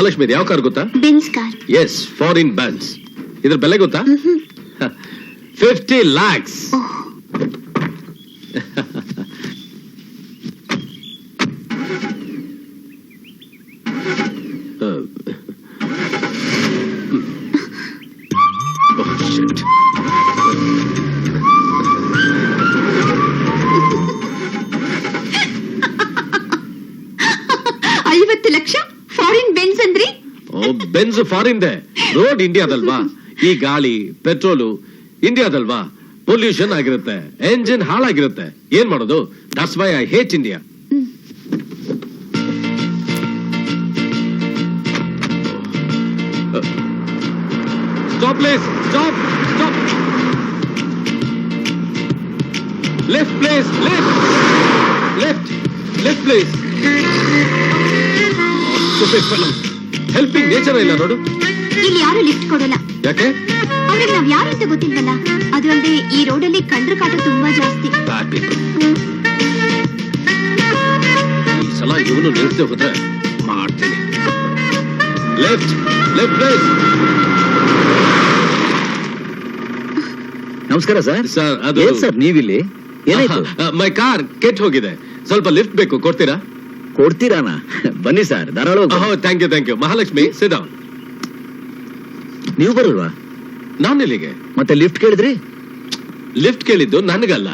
ಮಹಾಲಕ್ಷ್ಮಿ ಯಾವ ಕಾರ್ ಗೊತ್ತಾ? Benz car yes foreign Benz ಇದ್ರ ಬೆಲೆ ಗೊತ್ತಾ? ಫಿಫ್ಟಿ ಲ್ಯಾಕ್ಸ್ ಐವತ್ತು ಲಕ್ಷ? ಬೆನ್ಸ್ ಫಾರಿನ್ ದೆ. ರೋಡ್ ಇಂಡಿಯಾದಲ್ವಾ? ಈ ಗಾಳಿ, ಪೆಟ್ರೋಲು, ಇಂಡಿಯಾದಲ್ವಾ? ಪೊಲ್ಯೂಷನ್ ಆಗಿರುತ್ತೆ. ಎಂಜಿನ್ ಹಾಳಾಗಿರುತ್ತೆ. ಏನ್ ಮಾಡೋದು? That's why I hate India stop place stop stop left place left left left place helping nature ಇಲ್ಲ ನೋಡು. ಇಲ್ಲಿ ಯಾರು ಲಿಫ್ಟ್ ಕೊಡಲ್ಲ. ಯಾಕೆ? ಅವ್ರಿಗೆ ನಾವ್ ಯಾರು ಅಂತ ಗೊತ್ತಿಲ್ಲ ಅದು ಅಲ್ಲದೆ ಈ ರೋಡಲ್ಲಿ ಕಂಡ್ರ ಕಾಟ ತುಂಬಾ ಜಾಸ್ತಿ. ಈ ಸಲ ಇವನು ನಿಲ್ತೇ ಹೋದ್ರೆ ಮಾಡ್ತೀನಿ. ಲೆಫ್ಟ್ ಲೆಫ್ಟ್ ಪ್ಲೇಸ್ ನಮಸ್ಕಾರ ಸರ್. ಸರ್ ಅದು ಸರ್ ನೀವಿಲ್ಲಿ? ಏನಾಯ್ತು? ಮೈ ಕಾರ್ ಕೆಟ್ಟ ಹೋಗಿದೆ. ಸ್ವಲ್ಪ ಲಿಫ್ಟ್ ಬೇಕು ಕೊಡ್ತೀರಾ? ಕೊಡ್ತೀರಾನ? ಬನ್ನಿ sir ಧಾರಾಳ thank you thank you Mahalakshmi sit down ನೀವು ಬರಲ್ವಾ? ನಾನು ಇಲ್ಲಿಗೆ ಮತ್ತೆ ಲಿಫ್ಟ್ ಕೇಳಿದ್ರಿ? ಲಿಫ್ಟ್ ಕೇಳಿದ್ದು ನನಗಲ್ಲ.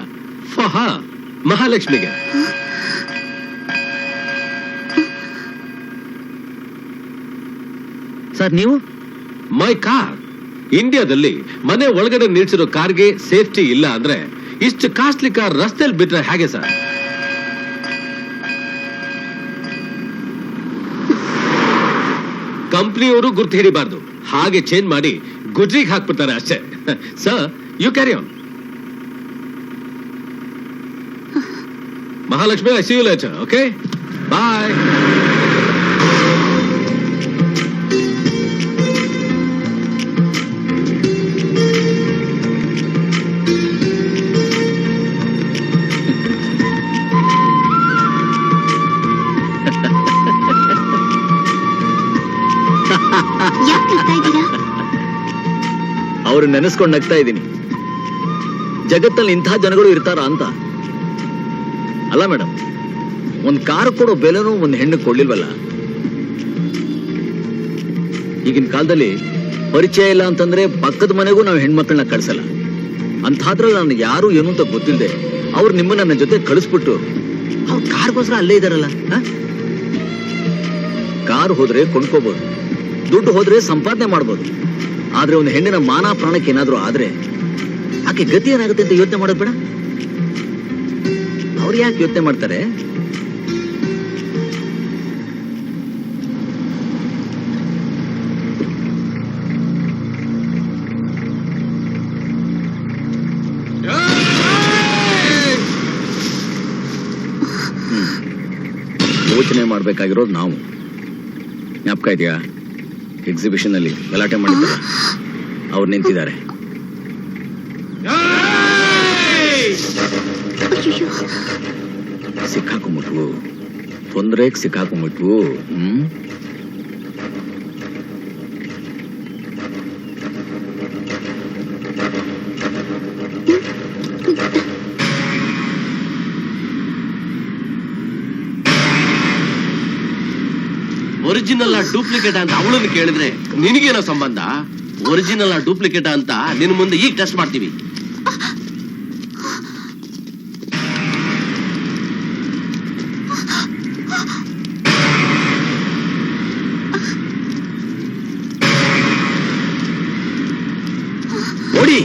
ಫಹಾ ಮಹಾಲಕ್ಷ್ಮಿಗೆ. ಸರ್ ನೀವು? My car. ಇಂಡಿಯಾದಲ್ಲಿ ಮನೆ ಒಳಗಡೆ ನಿಲ್ಸಿರೋ ಕಾರ್ಗೆ ಸೇಫ್ಟಿ ಇಲ್ಲ ಅಂದ್ರೆ ಇಷ್ಟು ಕಾಸ್ಟ್ಲಿ ಕಾರ್ ರಸ್ತೆಯಲ್ಲಿ ಬಿಟ್ರೆ ಹೇಗೆ ಸರ್? ಕಂಪ್ನಿಯವರು ಗುರ್ತು ಹಿಡಿಬಾರ್ದು. ಹಾಗೆ ಚೇಂಜ್ ಮಾಡಿ ಗುಜ್ರಿಗೆ ಹಾಕ್ಬಿಡ್ತಾರೆ ಅಷ್ಟೇ. Sir you carry on Mahalakshmi I see you later okay bye ಅವ್ರು ನೆನೆಸ್ಕೊಂಡು ನಗ್ತಾ ಇದ್ದೀನಿ. ಜಗತ್ತಲ್ಲಿ ಇಂಥ ಜನಗಳು ಇರ್ತಾರ ಅಂತ. ಅಲ್ಲ ಮೇಡಮ್ ಒಂದು ಕಾರ್ ಕೊಡೋ ಬೆಲೆನೂ ಒಂದು ಹೆಣ್ಣು ಕೊಡ್ಲಿಲ್ವಲ್ಲ? ಈಗಿನ ಕಾಲದಲ್ಲಿ ಪರಿಚಯ ಇಲ್ಲ ಅಂತಂದ್ರೆ ಪಕ್ಕದ ಮನೆಗೂ ನಾವು ಹೆಣ್ಮಕ್ಳನ್ನ ಕಳ್ಸಲ್ಲ. ಅಂಥಾದ್ರಲ್ಲಿ ನಾನು ಯಾರು ಏನು ಅಂತ ಗೊತ್ತಿಲ್ಲದೆ ಅವ್ರು ನಿಮ್ಮನ್ನ ನನ್ನ ಜೊತೆ ಕಳಿಸ್ಬಿಟ್ಟು ಅವ್ರ ಕಾರ್ಗೋಸ್ಕರ ಅಲ್ಲೇ ಇದಾರಲ್ಲ? ಕಾರ್ ಹೋದ್ರೆ ಕೊಂಡ್ಕೋಬಹುದು ದುಡ್ಡು ಹೋದ್ರೆ ಸಂಪಾದನೆ ಮಾಡ್ಬೋದು. ಆದ್ರೆ ಒಂದು ಹೆಣ್ಣಿನ ಮಾನ ಪ್ರಾಣಕ್ಕೆ ಏನಾದ್ರೂ ಆದ್ರೆ ಆಕೆ ಗತಿ ಏನಾಗುತ್ತೆ ಅಂತ ಯೋಚನೆ ಮಾಡೋದು ಬೇಡ. ಅವ್ರು ಯಾಕೆ ಯೋಚನೆ ಮಾಡ್ತಾರೆ? ಯೋಚನೆ ಮಾಡ್ಬೇಕಾಗಿರೋದು ನಾವು. ಜ್ಞಾಪಕ ಇದೆಯಾ? ಎಕ್ಸಿಬಿಷನ್ ಅಲ್ಲಿ ಗಲಾಟೆ ಮಾಡಿದ್ದಲ್ಲ ಅವ್ರು ನಿಂತಿದ್ದಾರೆ. ಸಿಕ್ಕಾಕೊಂಬಿಟ್ವು ತೊಂದರೆಗೆ ಸಿಕ್ಕಾಕೊಂಬಿಟ್ವು ಹ್ಮ್? ಒರಿಜಿನಲ್ ಡೂಪ್ಲಿಕೇಟ್ ಅಂತ ಅವಳನ್ನು ಕೇಳಿದ್ರೆ ನಿನಗೇನೋ ಸಂಬಂಧ? ಒರಿಜಿನಲ್ ಡೂಪ್ಲಿಕೇಟ್ ಅಂತ ನಿನ್ ಮುಂದೆ ಈಗ ಟೆಸ್ಟ್ ಮಾಡ್ತೀವಿ. ಓಡಿ.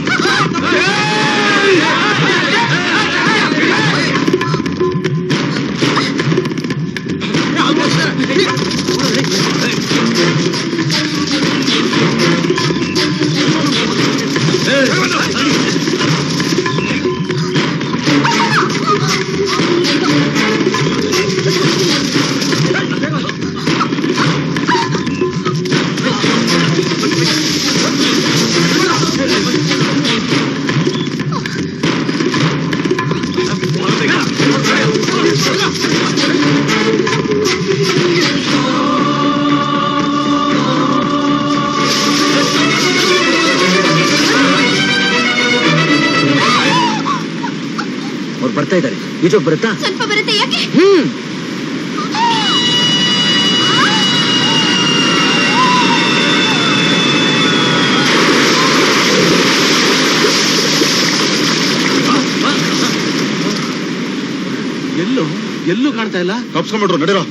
ಬರ್ತಾ ಇದ್ದಾರೆ ಬರುತ್ತಾ? ಸ್ವಲ್ಪ ಬರುತ್ತೆ ಯಾಕೆ? ಹ್ಮ್. ಎಲ್ಲೂ ಎಲ್ಲೂ ಕಾಣ್ತಾ ಇಲ್ಲ? ತಪ್ಸ್ಕೊಂಡ್ಬಿಟ್ರು ನಡೀರೋ.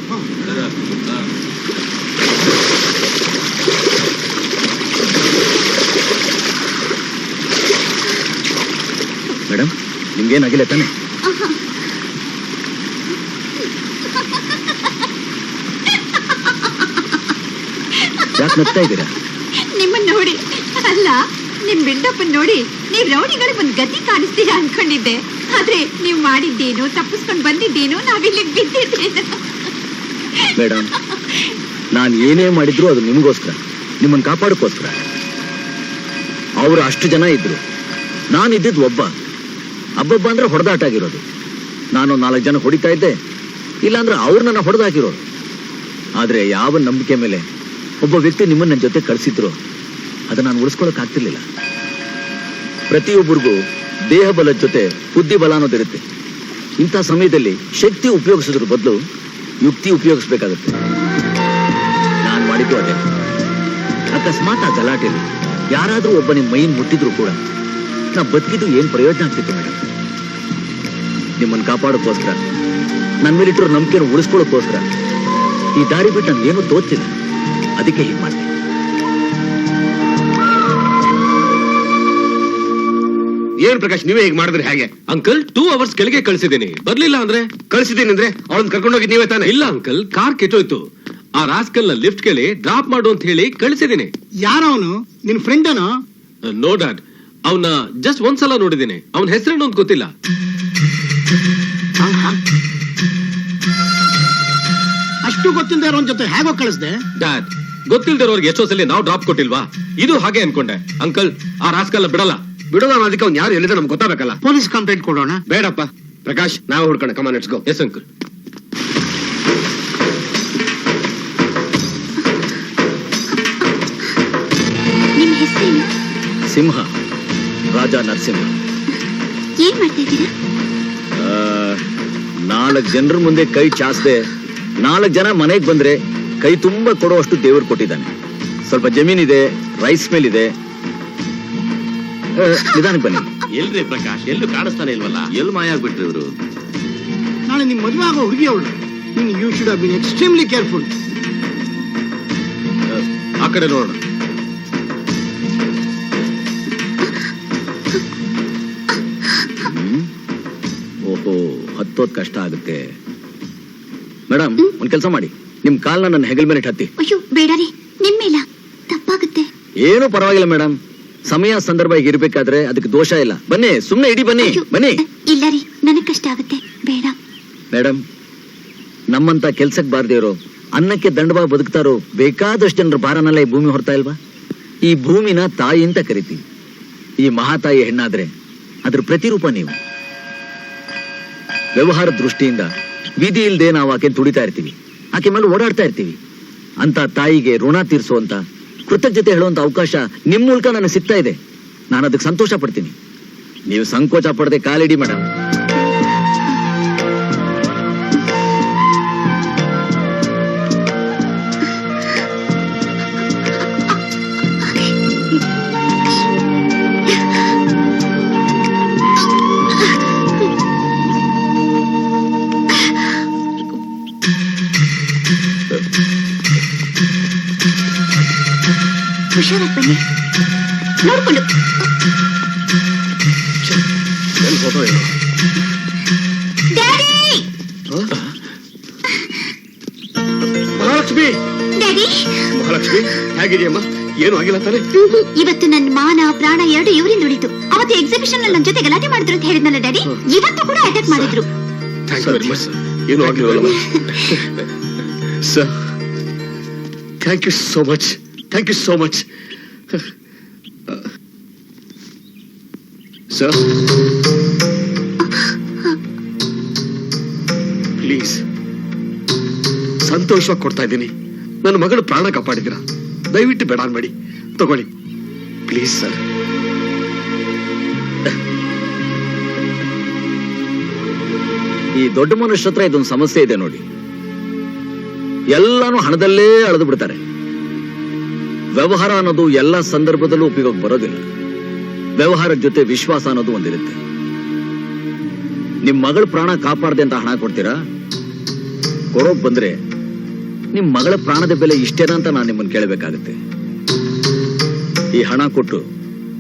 ಮೇಡಮ್ ನಿಮ್ಗೇನಾಗಿಲ್ಲ ತಾನೆ? ಯಾಕೆ ನಗ್ತಾ ಇದ್ದೀರಾ? ನಿಮ್ಮನ್ನ ನೋಡಿ ಅಲ್ಲ ನಿಮ್ ಬೆಂಡಪ್ಪನ್ ನೋಡಿ ನೀವ್ ರೌಡಿಗಳು ಒಂದ್ ಗತಿ ಕಾಣಿಸ್ತೀರಾ ಅನ್ಕೊಂಡಿದ್ದೆ. ಆದ್ರೆ ನೀವ್ ಮಾಡಿದ್ದೇನು ತಪ್ಪಿಸ್ಕೊಂಡ್ ಬಂದಿದ್ದೇನು ನಾವಿಲ್ಲಿ ಬಿದ್ದಿದ್ದೇನು ಮೇಡಮ್ ನಾನು ಏನೇ ಮಾಡಿದ್ರು ಅದು ನಿಮಗೋಸ್ಕರ ನಿಮ್ಮನ್ನು ಕಾಪಾಡೋಕ್ಕೋಸ್ಕರ. ಅವರು ಅಷ್ಟು ಜನ ಇದ್ರು. ನಾನು ಇದ್ದಿದ್ದು ಒಬ್ಬ. ಹಬ್ಬಬ್ಬ ಅಂದ್ರೆ ಹೊಡೆದಾಟ ಆಗಿರೋದು. ನಾನು ನಾಲ್ಕು ಜನ ಹೊಡಿತಾ ಇದ್ದೆ. ಇಲ್ಲಾಂದ್ರೆ ಅವ್ರು ನನ್ನ ಹೊಡೆದಾಕಿರೋರು. ಆದ್ರೆ ಯಾವ ನಂಬಿಕೆ ಮೇಲೆ ಒಬ್ಬ ವ್ಯಕ್ತಿ ನಿಮ್ಮನ್ನ ನನ್ನ ಜೊತೆ ಕಳಿಸಿದ್ರು ಅದನ್ನ ನಾನು ಉಳಿಸ್ಕೊಳಕ್ ಆಗ್ತಿರ್ಲಿಲ್ಲ. ಪ್ರತಿಯೊಬ್ಬರಿಗೂ ದೇಹ ಬಲದ ಜೊತೆ ಬುದ್ಧಿ ಬಲ ಅನ್ನೋದಿರುತ್ತೆ ಇಂಥ ಸಮಯದಲ್ಲಿ ಶಕ್ತಿ ಉಪಯೋಗಿಸೋದ್ರ ಬದಲು ಯುಕ್ತಿ ಉಪಯೋಗಿಸ್ಬೇಕಾಗತ್ತೆ. ನಾನು ಮಾಡಿದ್ದು ಅದೇ. ಅಕಸ್ಮಾತ್ ಆ ಗಲಾಟೆಯಲ್ಲಿ ಯಾರಾದರೂ ಒಬ್ಬ ನಿಮ್ಮ ಮೈನ್ ಮುಟ್ಟಿದ್ರು ಕೂಡ ನಾ ಬದುಕಿದ್ದು ಏನ್ ಪ್ರಯೋಜನ ಆಗ್ತಿತ್ತು ಮೇಡಮ್ ನಿಮ್ಮನ್ನು ಕಾಪಾಡೋಕ್ಕೋಸ್ಕರ ನನ್ನ ಮೇಲಿಟ್ಟಿರೋ ನಂಬಿಕೆನ ಉಳಿಸ್ಕೊಳ್ಳೋಕ್ಕೋಸ್ಕರ ಈ ದಾರಿ ಬಿಟ್ಟು ನನ್ಗೆ ಏನೂ ಅದಕ್ಕೆ ಹೀಗೆ ಮಾಡಿದೆ ಏನ್ ಪ್ರಕಾಶ್ ನೀವೇ ಹೀಗೆ ಮಾಡಿದ್ರೆ ಹೇಗೆ? ಅಂಕಲ್ ಟೂ ಅವರ್ಸ್ ಕೆಳಗೆ ಕಳಿಸಿದ್ದೀನಿ. ಬರ್ಲಿಲ್ಲ ಅಂದ್ರೆ? ಕಳಿಸಿದ್ದೀನಿ ಅಂದ್ರೆ ಅವಳನ್ನ ಕರ್ಕೊಂಡೋಗಿ ನೀವೇ ತಾನೆ? ಇಲ್ಲ ಅಂಕಲ್ ಕಾರ್ ಕೆಟ್ಟೋಯ್ತು. ಆ ರಾಸ್ಕಲ್ನ ಲಿಫ್ಟ್ ಕೇಳಿ ಡ್ರಾಪ್ ಮಾಡು ಅಂತ ಹೇಳಿ ಕಳಿಸಿದ್ದೀನಿ. ಯಾರವನು? ನಿನ್ ಫ್ರೆಂಡ್ ಅನೋ ನೋ ಡಾಟ್ ಅವನ ಜಸ್ಟ್ ಒಂದ್ಸಲ ನೋಡಿದ್ದೀನಿ. ಅವನ ಹೆಸರೇನು ಅಂತ ಗೊತ್ತಿಲ್ಲ. ಅಷ್ಟು ಗೊತ್ತಿಲ್ಲದೆ ಇರೋನ್ ಜೊತೆ ಹೇಗೋ ಕಳಿಸ್ದೆ. ಡ್ಯಾಡ್ ಗೊತ್ತಿಲ್ದಿರೋರ್ಗೆ ಎಷ್ಟೋ ಸಲ ನಾವು ಡ್ರಾಪ್ ಕೊಟ್ಟಿಲ್ವಾ? ಇದು ಹಾಗೆ ಅನ್ಕೊಂಡೆ. ಅಂಕಲ್ ಆ ರಾಸ್ಕಲ್ಲ ಬಿಡಲ್ಲ. ಬಿಡೋದ ಅದಕ್ಕೆ ಅವ್ನು ಯಾರು ಎಲ್ಲಿದೆ ನಮ್ಗೆ ಗೊತ್ತಾಗಬೇಕಲ್ಲ? ಪೊಲೀಸ್ ಕಂಪ್ಲೇಂಟ್ ಕೊಡೋಣ. ಬೇಡಪ್ಪ. ಪ್ರಕಾಶ್ ನಾವು ಹುಡ್ಕೋಣ. Come on it's go yes uncle ನಿಮ್ ಹೆಸರೇನು ಸಿಂಹ. ರಾಜ ನರಸಿಂಹ. ಏನ್ ಮಾಡ್ತಾ ಇದ್ದೀರಾ? ನಾಲ್ಕು ಜನರ ಮುಂದೆ ಕೈ ಚಾಸ್ದೆ ನಾಲ್ಕು ಜನ ಮನೆಗೆ ಬಂದ್ರೆ ಕೈ ತುಂಬಾ ಕೊಡುವಷ್ಟು ದೇವರು ಕೊಟ್ಟಿದ್ದಾನೆ. ಸ್ವಲ್ಪ ಜಮೀನಿದೆ ರೈಸ್ ಮೇಲ್ ಇದೆ ನಿಧಾನಕ್ಕೆ ಬನ್ನಿ. ಎಲ್ರಿ ಪ್ರಕಾಶ್ ಎಲ್ಲೂ ಕಾಣಿಸ್ತಾನೆ ಇಲ್ವಲ್ಲ? ಎಲ್ ಮಾಯ ಆಗ್ಬಿಟ್ರಿ ಇವರು. ನಾಳೆ ನಿಮ್ ಮದುವೆ ಆಗೋ ಹುಡುಗಿ ಅವಳು. ನೀನು you should been extremely careful ಆ ಕಡೆ ನೋಡೋಣ. ಓಹೋ ಹತ್ತೋದ್ ಕಷ್ಟ ಆಗುತ್ತೆ. ಮೇಡಮ್ ಒಂದ್ ಕೆಲಸ ಮಾಡಿ. ನಿಮ್ ಕಾಲ್ನ ನನ್ನ ಹೆಗಲ್ ಮೇಲೆ ಹತ್ತಿ ಅಯ್ಯೋ ಬೇಡ ರೀ ನಿಮ್ಮೇಲ. ತಪ್ಪಾಗುತ್ತೆ. ಏನು ಪರವಾಗಿಲ್ಲ ಮೇಡಮ್ ಸಮಯ ಸಂದರ್ಭ ಈಗ ಇರ್ಬೇಕಾದ್ರೆ ಅದಕ್ಕೆ ದೋಷ ಇಲ್ಲ. ಬನ್ನಿ ಸುಮ್ನೆ ಇಡಿ ಬನ್ನಿ. ಅಯ್ಯೋ, ಬನ್ನಿ. ಇಲ್ಲ ರೀ. ನನಗೆ ಕಷ್ಟ ಆಗುತ್ತೆ. ಬೇಡ. ಮೇಡಮ್ ನಮ್ಮಂತ ಕೆಲ್ಸಕ್ಕೆ ಬಾರ್ದೇ ಇರೋ ಅನ್ನಕ್ಕೆ ದಂಡವಾಗಿ ಬದುಕ್ತಾರೋ ಬೇಕಾದಷ್ಟು ಜನರ ಭಾರನಲ್ಲ ಈ ಭೂಮಿ ಹೊರ್ತಾ ಇಲ್ವಾ? ಈ ಭೂಮಿನ ತಾಯಿ ಅಂತ ಕರಿತೀವಿ. ಈ ಮಹಾತಾಯಿ ಹೆಣ್ಣಾದ್ರೆ ಅದ್ರ ಪ್ರತಿರೂಪ ನೀವು. ವ್ಯವಹಾರ ದೃಷ್ಟಿಯಿಂದ ವಿಧಿ ಇಲ್ಲದೆ ನಾವು ಆಕೆ ತುಡಿತಾ ಇರ್ತೀವಿ. ಆಕೆ ಮೇಲೆ ಓಡಾಡ್ತಾ ಇರ್ತೀವಿ. ಅಂತ ತಾಯಿಗೆ ಋಣ ತೀರಿಸುವಂತ ಕೃತಜ್ಞತೆ ಹೇಳುವಂತ ಅವಕಾಶ ನಿಮ್ಮ ಮೂಲಕ ನನಗೆ ಸಿಗ್ತಾ ಇದೆ. ನಾನು ಅದಕ್ಕೆ ಸಂತೋಷ ಪಡ್ತೀನಿ. ನೀವು ಸಂಕೋಚ ಪಡದೆ ಕಾಲಿಡಿ ಮೇಡಮ್ ಡ್ಯಾಡಿ ಮಹಾಲಕ್ಷ್ಮಿ ಹೇಗಿದೆಯಮ್ಮ ಏನು ಆಗಿಲ್ಲ ತಾನೆ? ಇವತ್ತು ನನ್ನ ಮಾನ ಪ್ರಾಣ ಎರಡು ಇವರಿಂದ ಉಳಿತು. ಅವತ್ತು ಎಕ್ಸಿಬಿಷನ್ ನನ್ನ ಜೊತೆ ಗಲಾಟೆ ಮಾಡಿದ್ರು ಅಂತ ಹೇಳಿದ್ನಲ್ಲ ಡ್ಯಾಡಿ? ಇವತ್ತು ಕೂಡ ಅಟ್ಯಾಕ್ ಮಾಡಿದ್ರು. ಏನು ಆಗಿಲ್ಲ sir thank you so much thank you so much sir please ಸಂತೋಷವಾಗಿ ಕೊಡ್ತಾ ಇದ್ದೀನಿ. ನನ್ನ ಮಗಳು ಪ್ರಾಣ ಕಾಪಾಡಿದಿರ ದಯವಿಟ್ಟು ಬೇಡ ಮಾಡಿ ತಗೊಳ್ಳಿ. Please, sir. ಈ ದೊಡ್ಡ ಮನುಷ್ಯ ಹತ್ರ ಇದೊಂದು ಸಮಸ್ಯೆ ಇದೆ ನೋಡಿ. ಎಲ್ಲಾನು ಹಣದಲ್ಲೇ ಅಳೆದು ಬಿಡ್ತಾರೆ. ವ್ಯವಹಾರ ಅನ್ನೋದು ಎಲ್ಲ ಸಂದರ್ಭದಲ್ಲೂ ಉಪಯೋಗ ಬರೋದಿಲ್ಲ. ವ್ಯವಹಾರದ ಜೊತೆ ವಿಶ್ವಾಸ ಅನ್ನೋದು ಒಂದಿರುತ್ತೆ. ನಿಮ್ ಮಗಳ ಪ್ರಾಣ ಕಾಪಾಡದೆ ಅಂತ ಹಣ ಕೊಡ್ತೀರಾ? ಕೊಡೋಕ್ ಬಂದ್ರೆ ನಿಮ್ ಮಗಳ ಪ್ರಾಣದ ಬೆಲೆ ಇಷ್ಟೇನಾ ಅಂತ ನಾನು ನಿಮ್ಮನ್ನ ಕೇಳಬೇಕಾಗತ್ತೆ. ಈ ಹಣ ಕೊಟ್ಟು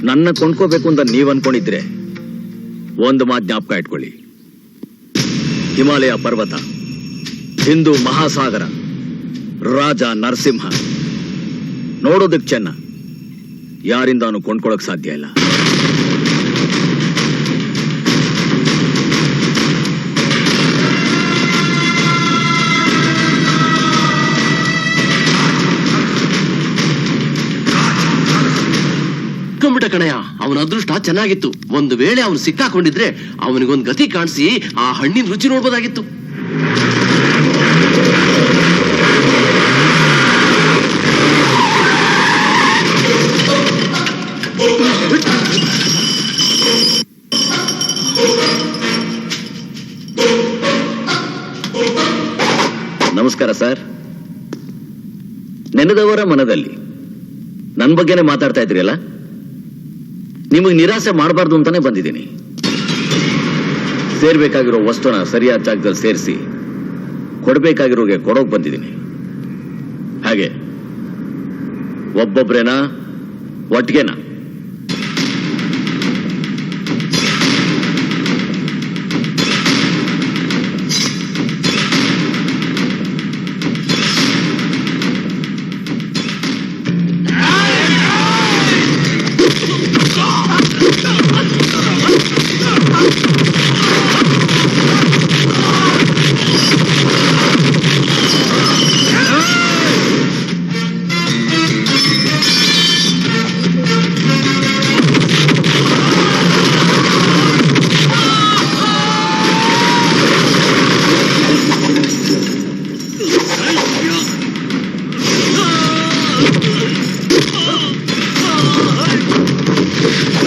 ನನ್ನ ಕೊಂಡ್ಕೋಬೇಕು ಅಂತ ನೀವ್ ಅನ್ಕೊಂಡಿದ್ರೆ ಒಂದು ಮಾತು ಜ್ಞಾಪಕ ಇಟ್ಕೊಳ್ಳಿ. ಹಿಮಾಲಯ ಪರ್ವತ, ಹಿಂದೂ ಮಹಾಸಾಗರ, ರಾಜ ನರಸಿಂಹ ನೋಡೋದಕ್ಕೆ ಚೆನ್ನ, ಯಾರಿಂದಾನು ಕೊಂಡ್ಕೊಳಕ್ ಸಾಧ್ಯ ಇಲ್ಲ. ಕಂಬಿಟ ಕಣಯ್ಯ, ಅವನ ಅದೃಷ್ಟ ಚೆನ್ನಾಗಿತ್ತು. ಒಂದು ವೇಳೆ ಅವನು ಸಿಕ್ಕಾಕೊಂಡಿದ್ರೆ ಅವನಿಗೊಂದು ಗತಿ ಕಾಣಿಸಿ ಆ ಹಣ್ಣಿನ ರುಚಿ ನೋಡ್ಬೋದಾಗಿತ್ತು. ನಮಸ್ಕಾರ ಸರ್. ನೆನೆದವರ ಮನದಲ್ಲಿ. ನನ್ನ ಬಗ್ಗೆನೇ ಮಾತಾಡ್ತಾ ಇದ್ರಿಯಲ್ಲ ನಿಮಗೆ ನಿರಾಸೆ ಮಾಡಬಾರ್ದು ಅಂತಾನೆ ಬಂದಿದ್ದೀನಿ. ಸೇರ್ಬೇಕಾಗಿರೋ ವಸ್ತುನ ಸರಿಯಾದ ಜಾಗದಲ್ಲಿ ಸೇರಿಸಿ, ಕೊಡಬೇಕಾಗಿರೋಗೆ ಕೊಡೋಕ್ ಬಂದಿದ್ದೀನಿ. ಹಾಗೆ, ಒಬ್ಬೊಬ್ರೇನಾ, ಒಟ್ಟಿಗೆನಾ? Oh!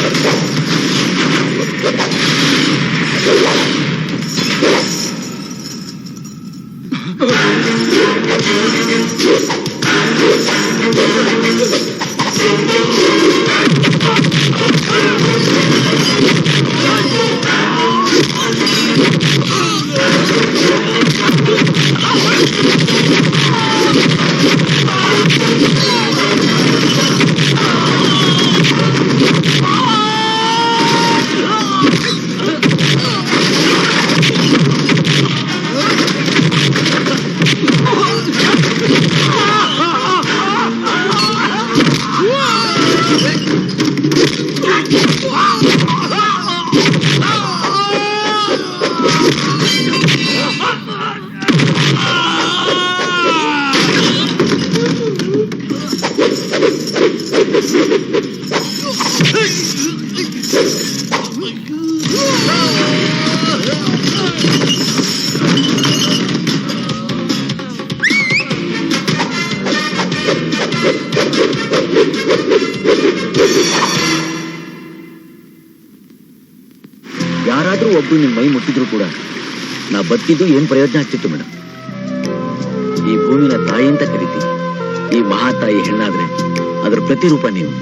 ಯಾರಾದ್ರೂ ಒಬ್ರು ನಿಮ್ ಮೈ ಮುಟ್ಟಿದ್ರು ಕೂಡ ನಾ ಬದುಕಿದ್ದು ಏನ್ ಪ್ರಯೋಜನ ಆಗ್ತಿತ್ತು ಮೇಡಮ್ ಈ ಭೂಮಿನ ತಾಯಿ ಅಂತ ಕರಿತೀವಿ. ಈ ಮಹಾತಾಯಿ ಹೆಣ್ಣಾದ್ರೆ ಅದರ ಪ್ರತಿರೂಪ ನೀವು.